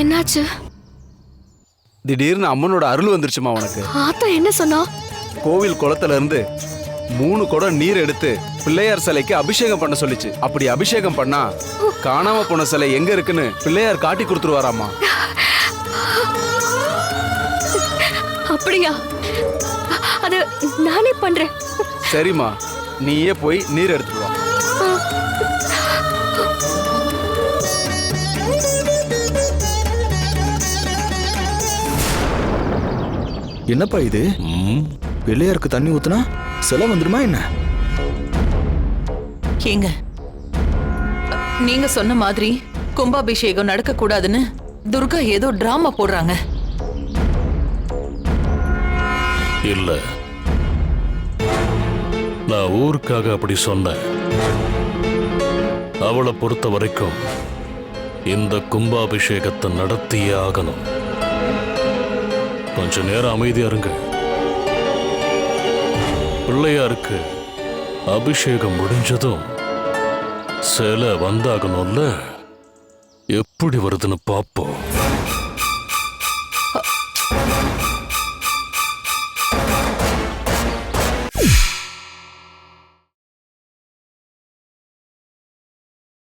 என்னாச்சு? திடீர்னு அம்மனோட அருள் வந்துருச்சுமா உனக்கு. ஆத்தா என்ன சொன்னா? கோவில் குளத்துல இருந்து மூணு குடம் நீர் எடுத்து பிள்ளையார் சிலைக்கு அபிஷேகம் பண்ண சொல்லிச்சு. அப்படி அபிஷேகம் பண்ணா காணாம போன சிலை எங்க இருக்குன்னு பிள்ளையார் காட்டி கொடுத்துருவாராமா. அப்படியா? அது நானே பண்றேன். சரிம்மா நீயே போய் நீர் எடுத்துட்டு வா. என்னப்பா இது? பிள்ளையாருக்கு தண்ணி ஊத்துனா சிலை வந்துருமா என்ன? ஏங்க நீங்க சொன்ன மாதிரி கும்பாபிஷேகம் நடக்க கூடாதுன்னு துர்கா ஏதோ டிராமா போடுறாங்க. இல்ல. நான் ஊருக்காக அப்படி சொன்னேன். அவளை பொறுத்த வரைக்கும் இந்த கும்பாபிஷேகத்தை நடத்தியே ஆகணும். கொஞ்ச நேரம் அமைதியா இருங்க. பிள்ளையாருக்கு அபிஷேகம் முடிஞ்சதும் சிலை வந்தாகணும்ல? எப்படி வருதுன்னு பார்ப்போம்